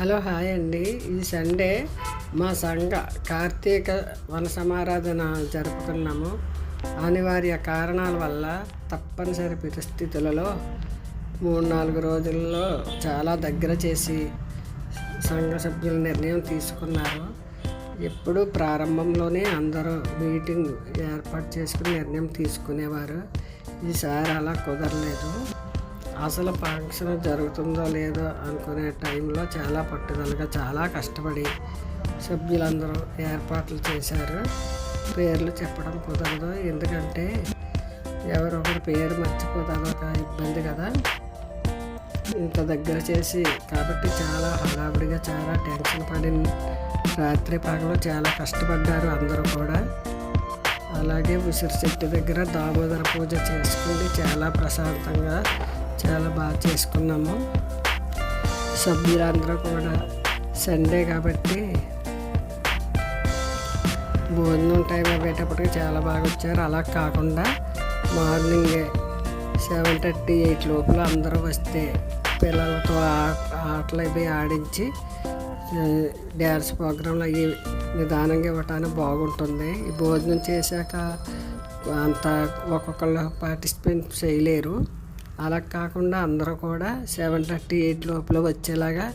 Hello hi అండి. ఈ Sunday. మా సంఘ కార్తీక వన సమారాధన జరుపుకున్నాము. అనివార్య కారణాల వల్ల తప్పనిసరి పరిస్థితులలో మూడు నాలుగు రోజుల్లో చాలా దగ్గర చేసి సంఘ సభ్యుల నిర్ణయం తీసుకున్నారు. ఎప్పుడు ప్రారంభంలోనే అందరూ మీటింగ్ ఏర్పాటు చేసుకుని నిర్ణయం తీసుకునేవారు. ఈసారి అలా కుదరలేదు. అసలు ఫంక్షన్ జరుగుతుందో లేదో అనుకునే టైంలో చాలా పట్టుదలగా చాలా కష్టపడి సభ్యులందరూ ఏర్పాట్లు చేశారు. పేర్లు చెప్పడం కుదరదు. ఎందుకంటే ఎవరొకరు పేరు మర్చిపోతే అదొక ఇబ్బంది కదా. ఇంత దగ్గర చేసి కాబట్టి చాలా హడావిడిగా చాలా టెన్షన్ పడి రాత్రి పగలు చాలా కష్టపడ్డారు అందరూ కూడా. అలాగే ఉసిరి చెట్టు దగ్గర దామోదర పూజ చేసుకుని చాలా ప్రశాంతంగా చాలా బాగా చేసుకున్నాము. సభ్యులందరూ కూడా సండే కాబట్టి భోజనం టైం అయ్యేటప్పటికి చాలా బాగా వచ్చారు. అలా కాకుండా మార్నింగ్ సెవెన్ థర్టీ ఎయిట్ లోపల అందరూ వస్తే పిల్లలతో ఆటలు అవి ఆడించి డ్యాన్స్ ప్రోగ్రాంలు అవి నిదానంగా ఇవ్వటానికి బాగుంటుంది. ఈ భోజనం చేశాక అంత ఒక్కొక్కళ్ళు పార్టిసిపేట్ చేయలేరు. అలా కాకుండా అందరూ కూడా సెవెన్ థర్టీ ఎయిట్ లోపల వచ్చేలాగా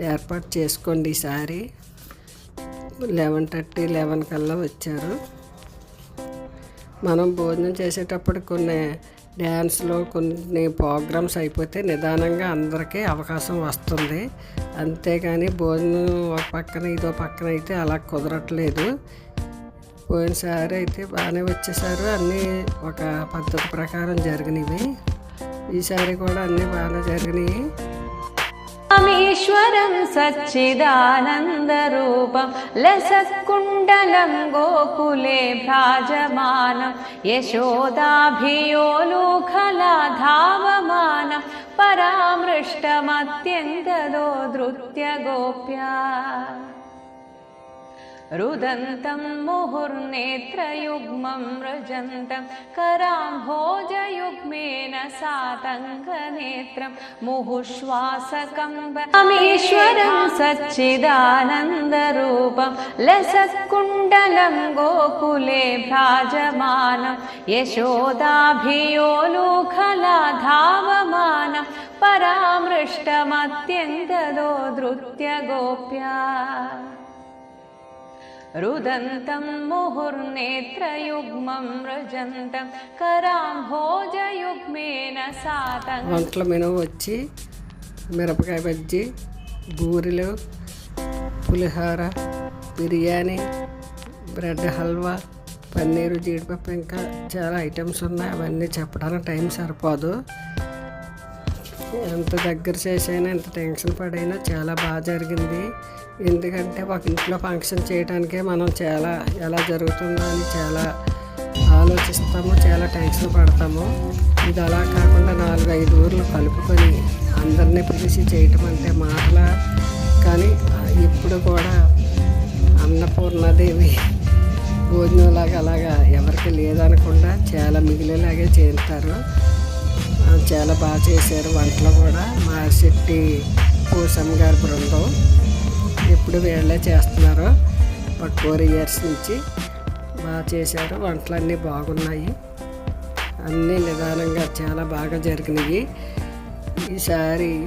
ఏర్పాటు చేసుకోండి ఈసారి లెవెన్ థర్టీ లెవెన్ కల్లా వచ్చారు. మనం భోజనం చేసేటప్పుడు కొన్ని డ్యాన్స్లో కొన్ని ప్రోగ్రామ్స్ అయిపోతే నిదానంగా అందరికీ అవకాశం వస్తుంది. అంతేగాని భోజనం ఒక పక్కన ఇదో పక్కన అయితే అలా కుదరట్లేదు. పోయినసారి అయితే బాగానే వచ్చేసారు. అన్నీ ఒక పద్ధతి ప్రకారం జరిగినవి. ఈసారి కూడా అన్నీ బాగా జరిగినాయి. రామేశ్వరం సచ్చిదానందరూపం లసత్కుండలం గోకులే భ్రాజమానం యశోదాభియోలూఖలాధావమానం పరామృష్టమత్యంతదో ధృత్య గోప్యా रुदन्तं मुहुर्नेत्रयुग्मं रजन्तं कराम्भोजयुग्मेन सातङ्गनेत्रं मुहुश्वासकम्बमेश्वरं सच्चिदानन्दरूपं लसत्कुण्डलं गोकुले भ्राजमानं यशोदाभियोलूखलाधावमानं परामृष्टमत्यन्तदो धृत्य गोप्या रुदन्तं मुहुर्नेत्रयुग्मं रजन्तं कराम्भोजयुग्मेन सातङ्ग వంటల మెను వచ్చి మిరపకాయ బజ్జీ బూరెలు పులిహోర బిర్యానీ బ్రెడ్ హల్వా పన్నీరు జీడిపప్పు ఇంకా చాలా ఐటమ్స్ ఉన్నాయి అవన్నీ చెప్పడానికి టైం సరిపోదు ఎంత దగ్గర చేసైనా ఎంత టెన్షన్ పడైనా చాలా బాగా జరిగింది. ఎందుకంటే ఒక ఇంట్లో ఫంక్షన్ చేయడానికే మనం చాలా ఎలా జరుగుతుందో అని చాలా ఆలోచిస్తాము చాలా టెన్షన్ పడతాము. ఇది అలా కాకుండా నాలుగు ఐదు ఊర్లు కలుపుకొని అందరినీ పిలిచి చేయటం అంటే మాటల కానీ ఇప్పుడు కూడా అన్నపూర్ణాదేవి భోజనంలాగా అలాగా ఎవరికి లేదనకుండా చాలా మిగిలేలాగే చేస్తారు చాలా బాగా చేశారు వంటలు కూడా. మా శెట్టి పూసమ్మ గారి బృందం. ఎప్పుడు వీళ్ళే చేస్తున్నారు. ఒక ఫోర్ ఇయర్స్ నుంచి బాగా చేశారు. వంటలన్నీ బాగున్నాయి. అన్నీ నిదానంగా చాలా బాగా జరిగినాయి. ఈసారి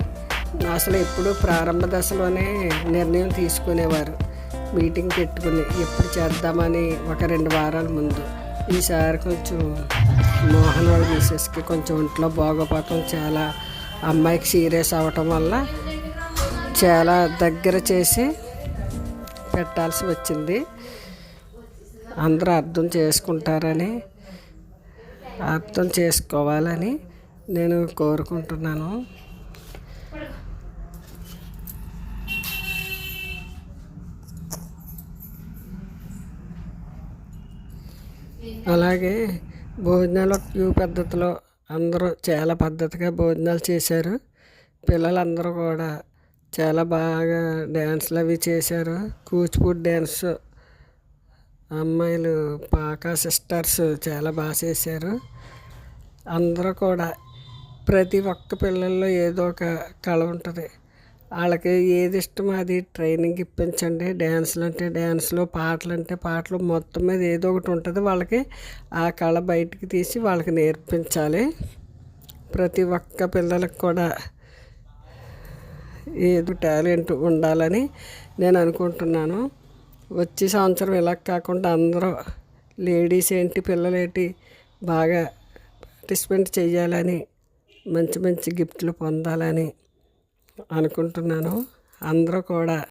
అసలు ఎప్పుడు ప్రారంభ దశలోనే నిర్ణయం తీసుకునేవారు. మీటింగ్ పెట్టుకుని ఎప్పుడు చేద్దామని ఒక రెండు వారాల ముందు. ఈసారి కొంచెం మోహన్ వాళ్ళ మిసెస్కి కొంచెం ఒంట్లో బాగోపోవటం చాలా అమ్మాయికి సీరియస్ అవ్వటం వల్ల చాలా దగ్గర చేసి పెట్టాల్సి వచ్చింది. అందరూ అర్థం చేసుకుంటారని అర్థం చేసుకోవాలని నేను కోరుకుంటున్నాను. అలాగే భోజనాలు క్యూ పద్ధతిలో అందరూ చాలా పద్ధతిగా భోజనాలు చేశారు. పిల్లలందరూ కూడా చాలా బాగా డ్యాన్స్లు అవి చేశారు. కూచిపూడి డ్యాన్స్ అమ్మాయిలు పాకా సిస్టర్స్ చాలా బాగా చేశారు. అందరూ కూడా ప్రతి ఒక్క పిల్లల్లో ఏదో ఒక కళ ఉంటుంది. వాళ్ళకి ఏది ఇష్టమో అది ట్రైనింగ్ ఇప్పించండి. డ్యాన్సులు అంటే డ్యాన్సులు పాటలు అంటే పాటలు మొత్తం మీద ఏదో ఒకటి ఉంటుంది. వాళ్ళకి ఆ కళ బయటికి తీసి వాళ్ళకి నేర్పించాలి. ప్రతి ఒక్క పిల్లలకు కూడా ఏదో టాలెంట్ ఉండాలని నేను అనుకుంటున్నాను. వచ్చే సంవత్సరం ఇలా కాకుండా అందరూ లేడీస్ ఏంటి పిల్లలేంటి బాగా పార్టిసిపెంట్ చేయాలని మంచి మంచి గిఫ్ట్లు పొందాలని అనుకుంటున్నాను. అందరూ కూడా